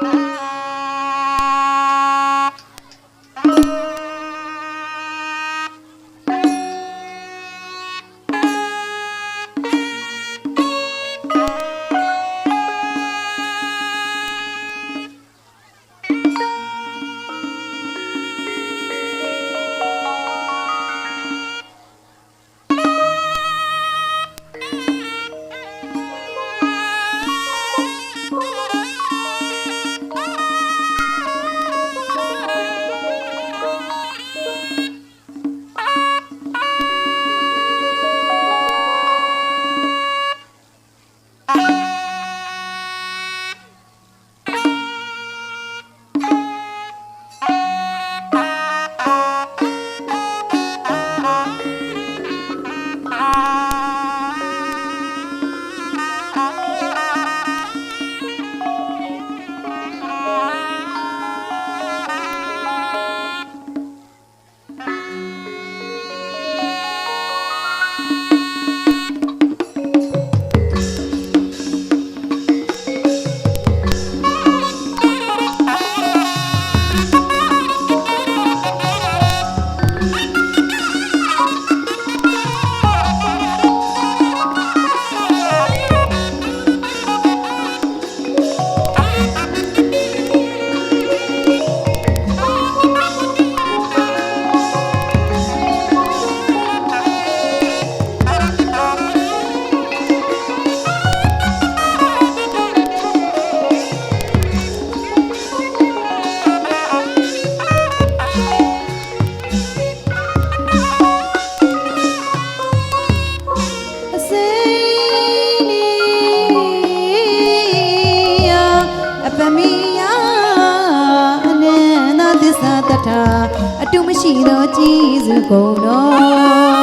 Bye. အ တုမရှိသောကြည်စုကုန်တော်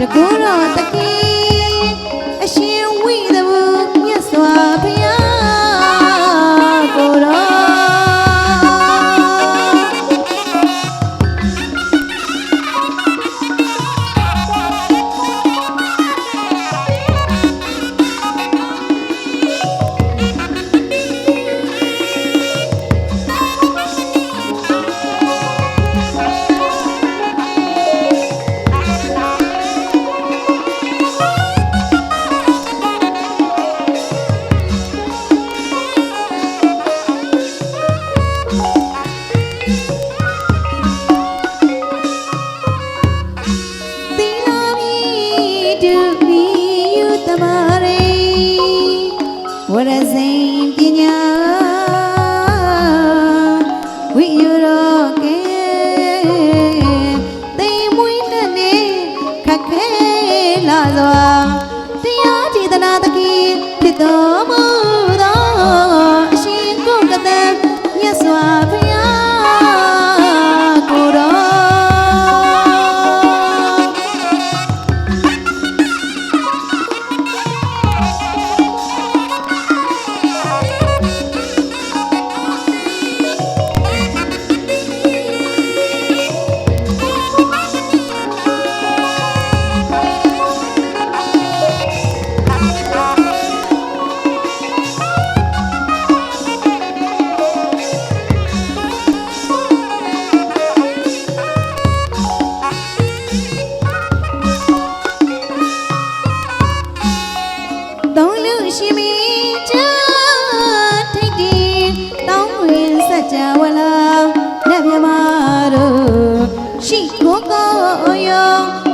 လို့ ပါရေဝရဇိန်ပညာဝိယရောကေသိမ်မွေးနဲ့နေခက်ခဲလာစွာတရားจิตနာတကီဖြစ်တော်မူ young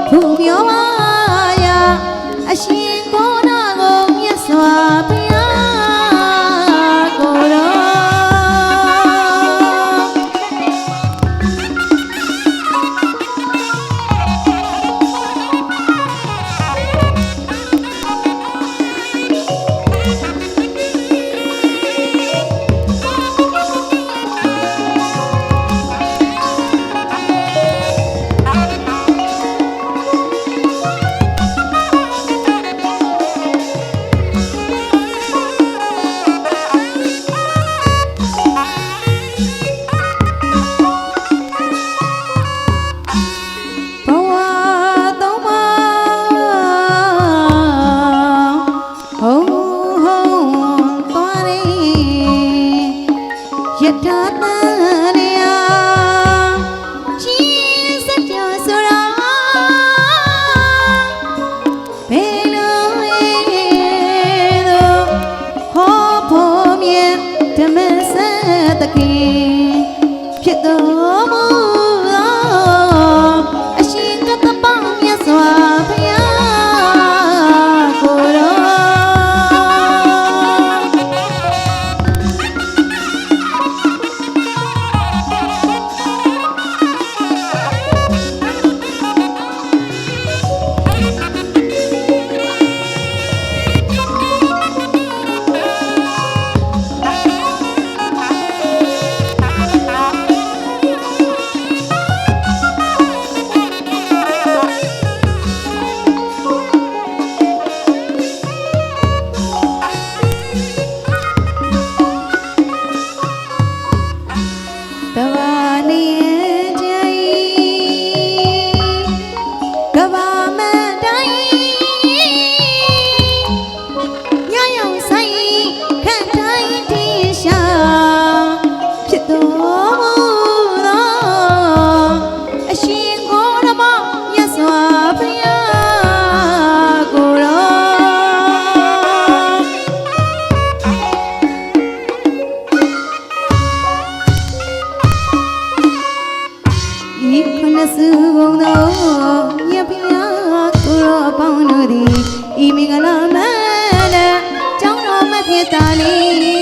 ဝုံသောမြတ်ဖျားကိုရောအပေါင်းတို့သည်ဤမင်္ဂလာမန္တကျောင်းတော်မဖြစ်သာလေး